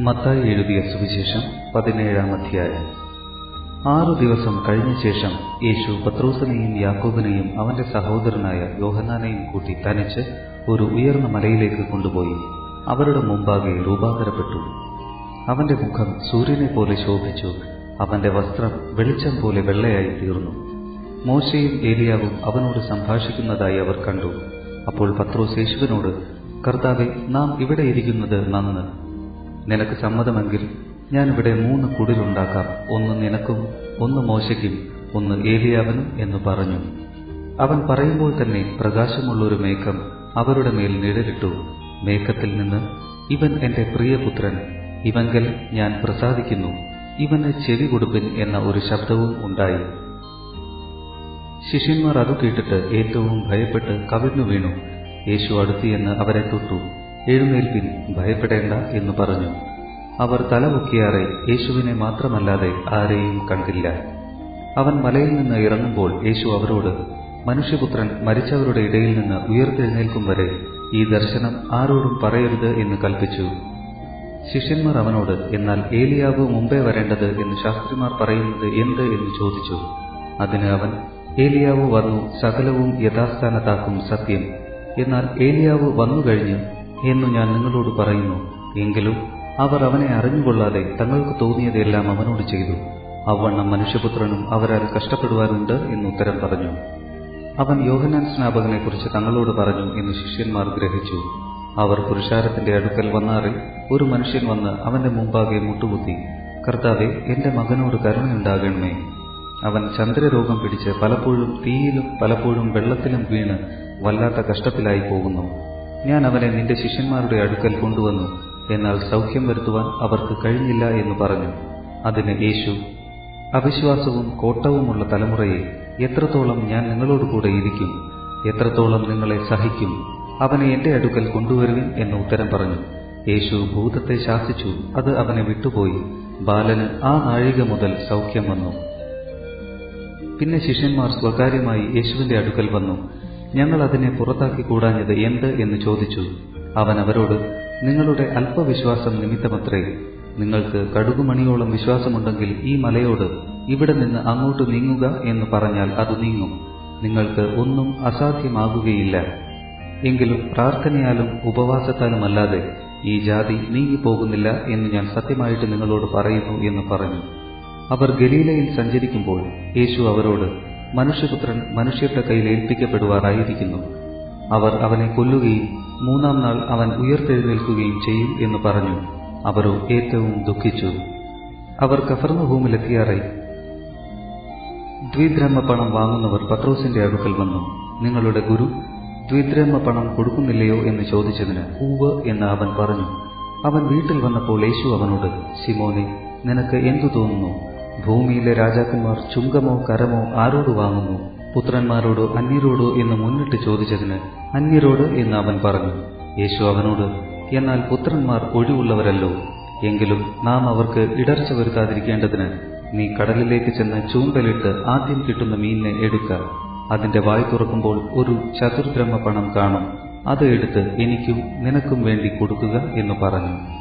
മത്തായി എഴുതിയ സുവിശേഷം പതിനേഴാം അധ്യായം. ആറു ദിവസം കഴിഞ്ഞ ശേഷം യേശു പത്രോസിനെയും യാക്കോബിനെയും അവന്റെ സഹോദരനായ യോഹനാനെയും കൂട്ടി തനിച്ച് ഒരു ഉയർന്ന മലയിലേക്ക് കൊണ്ടുപോയി. അവരുടെ മുമ്പാകെ രൂപാന്തരപ്പെട്ടു. അവന്റെ മുഖം സൂര്യനെ പോലെ ശോഭിച്ചു. അവന്റെ വസ്ത്രം വെളിച്ചം പോലെ വെള്ളയായി തീർന്നു. മോശയും ഏലിയാവും അവനോട് സംഭാഷിക്കുന്നതായി അവർ കണ്ടു. അപ്പോൾ പത്രോസ് യേശുവിനോട് കർത്താവെ നാം ഇവിടെ ഇരിക്കുന്നത് നന്ന്. നിനക്ക് സമ്മതമെങ്കിൽ ഞാൻ ഇവിടെ മൂന്ന് കുടിലുണ്ടാക്കാം. ഒന്ന് നിനക്കും ഒന്ന് മോശയ്ക്കും ഒന്ന് ഏലിയാവനും എന്ന് പറഞ്ഞു. അവൻ പറയുമ്പോൾ തന്നെ പ്രകാശമുള്ളൊരു മേഘം അവരുടെ മേൽ നിഴലിട്ടു. മേഘത്തിൽ നിന്ന് ഇവൻ എന്റെ പ്രിയപുത്രൻ ഇവങ്കൽ ഞാൻ പ്രസാദിക്കുന്നു. ഇവന് ചെവി കൊടുപ്പിൻ എന്ന ഒരു ശബ്ദവും ഉണ്ടായി. ശിഷ്യന്മാർ അത് കേട്ടിട്ട് ഏറ്റവും ഭയപ്പെട്ട് കവിഞ്ഞു വീണു യേശു അടുത്തിയെന്ന് അവരെ തൊട്ടു. എഴുന്നേൽപ്പിൻ ഭയപ്പെടേണ്ട എന്ന് പറഞ്ഞു. അവർ തലപൊക്കിയാറെ യേശുവിനെ മാത്രമല്ലാതെ ആരെയും കണ്ടില്ല. അവൻ മലയിൽ നിന്ന് ഇറങ്ങുമ്പോൾ യേശു അവരോട് മനുഷ്യപുത്രൻ മരിച്ചവരുടെ ഇടയിൽ നിന്ന് ഉയർത്തെഴുന്നേൽക്കും വരെ ഈ ദർശനം ആരോടും പറയരുത് എന്ന് കൽപ്പിച്ചു. ശിഷ്യന്മാർ അവനോട് എന്നാൽ ഏലിയാവ് മുമ്പേ വരേണ്ടത് എന്ന് ശാസ്ത്രിമാർ പറയുന്നത് എന്ത് എന്ന് ചോദിച്ചു. അതിന് അവൻ ഏലിയാവ് വന്നു സകലവും യഥാസ്ഥാനത്താക്കും സത്യം. എന്നാൽ ഏലിയാവ് വന്നു കഴിഞ്ഞ് എന്നു ഞാൻ നിങ്ങളോട് പറയുന്നു. എങ്കിലും അവർ അവനെ അറിഞ്ഞുകൊള്ളാതെ തങ്ങൾക്ക് തോന്നിയതെല്ലാം അവനോട് ചെയ്തു. അവണ്ണം മനുഷ്യപുത്രനും അവരാൽ കഷ്ടപ്പെടുവാനുണ്ട് എന്ന് ഉത്തരം പറഞ്ഞു. അവൻ യോഹനാൻ സ്നാപകനെക്കുറിച്ച് തങ്ങളോട് പറഞ്ഞു എന്ന് ശിഷ്യന്മാർ ഗ്രഹിച്ചു. അവർ പുരുഷാരത്തിന്റെ അടുക്കൽ വന്നാറിൽ ഒരു മനുഷ്യൻ വന്ന് അവന്റെ മുമ്പാകെ മുട്ടുകുത്തി കർത്താവെ എന്റെ മകനോട് കരുണയുണ്ടാകണമേ. അവൻ ചന്ദ്രരോഗം പിടിച്ച് പലപ്പോഴും തീയിലും പലപ്പോഴും വെള്ളത്തിലും വീണ് വല്ലാത്ത കഷ്ടത്തിലായി പോകുന്നു. ഞാൻ അവനെ നിന്റെ ശിഷ്യന്മാരുടെ അടുക്കൽ കൊണ്ടുവന്നു എന്നാൽ സൗഖ്യം വരുത്തുവാൻ അവർക്ക് കഴിഞ്ഞില്ല എന്ന് പറഞ്ഞു. അതിന് യേശു അവിശ്വാസവും കോട്ടവുമുള്ള തലമുറയെ എത്രത്തോളം ഞാൻ നിങ്ങളോട് കൂടെ ഇരിക്കും എത്രത്തോളം നിങ്ങളെ സഹിക്കും അവനെ എന്റെ അടുക്കൽ കൊണ്ടുവരുവിൻ എന്ന് ഉത്തരം പറഞ്ഞു. യേശു ഭൂതത്തെ ശാസിച്ചു അത് അവനെ വിട്ടുപോയി. ബാലന് ആ നാഴിക മുതൽ സൗഖ്യം വന്നു. പിന്നെ ശിഷ്യന്മാർ സ്വകാര്യമായി യേശുവിന്റെ അടുക്കൽ വന്നു. ഞങ്ങൾ അതിനെ പുറത്താക്കി കൂടാഞ്ഞത് എന്ത് എന്ന് ചോദിച്ചു. അവൻ അവരോട് നിങ്ങളുടെ അല്പവിശ്വാസം നിമിത്തമത്രേ നിങ്ങൾക്ക് കടുകുമണിയോളം വിശ്വാസമുണ്ടെങ്കിൽ ഈ മലയോട് ഇവിടെ നിന്ന് അങ്ങോട്ട് നീങ്ങുക എന്ന് പറഞ്ഞാൽ അത് നീങ്ങും. നിങ്ങൾക്ക് ഒന്നും അസാധ്യമാകുകയില്ല. എങ്കിലും പ്രാർത്ഥനയാലും ഉപവാസത്താലും അല്ലാതെ ഈ ജാതി നീങ്ങിപ്പോകുന്നില്ല എന്ന് ഞാൻ സത്യമായിട്ട് നിങ്ങളോട് പറയുന്നു എന്ന് പറഞ്ഞു. അവർ ഗലീലയിൽ സഞ്ചരിക്കുമ്പോൾ യേശു അവരോട് മനുഷ്യപുത്രൻ മനുഷ്യരുടെ കയ്യിൽ ഏൽപ്പിക്കപ്പെടുവാറായിരിക്കുന്നു. അവർ അവനെ കൊല്ലുകയും മൂന്നാം നാൾ അവൻ ഉയർത്തെഴുന്നേൽക്കുകയും ചെയ്യും എന്ന് പറഞ്ഞു. അവരോ ഏറ്റവും ദുഃഖിച്ചു. അവർ കഫർന്നഭൂമിലെത്തിയാറായി ദ്വിദ്രഹ്മ പണം വാങ്ങുന്നവർ പത്രോസിന്റെ അടുക്കൽ വന്നു. നിങ്ങളുടെ ഗുരു ദ്വിദ്രഹ്മ പണം കൊടുക്കുന്നില്ലയോ? എന്ന് ചോദിച്ചതിന് ഊവ് എന്ന് അവൻ പറഞ്ഞു. അവൻ വീട്ടിൽ വന്നപ്പോൾ യേശു അവനോട് ശിമോനെ നിനക്ക് എന്തു തോന്നുന്നു? ഭൂമിയിലെ രാജാക്കന്മാർ ചുങ്കമോ കരമോ ആരോട് വാങ്ങുന്നു? പുത്രന്മാരോടോ അന്യരോടോ എന്ന് മുന്നിട്ട് ചോദിച്ചതിന് അന്യരോട് എന്ന് അവൻ പറഞ്ഞു യേശു അവനോട് എന്നാൽ പുത്രന്മാർ ഒഴിവുള്ളവരല്ലോ. എങ്കിലും നാം അവർക്ക് ഇടർച്ച വരുത്താതിരിക്കേണ്ടതിന് നീ കടലിലേക്ക് ചെന്ന് ചൂണ്ടലിട്ട് ആദ്യം കിട്ടുന്ന മീനിനെ എടുക്ക. അതിന്റെ വായ് തുറക്കുമ്പോൾ ഒരു ചതുർബ്രഹ്മ പണം കാണും. അത് എടുത്ത് എനിക്കും നിനക്കും വേണ്ടി കൊടുക്കുക എന്ന് പറഞ്ഞു.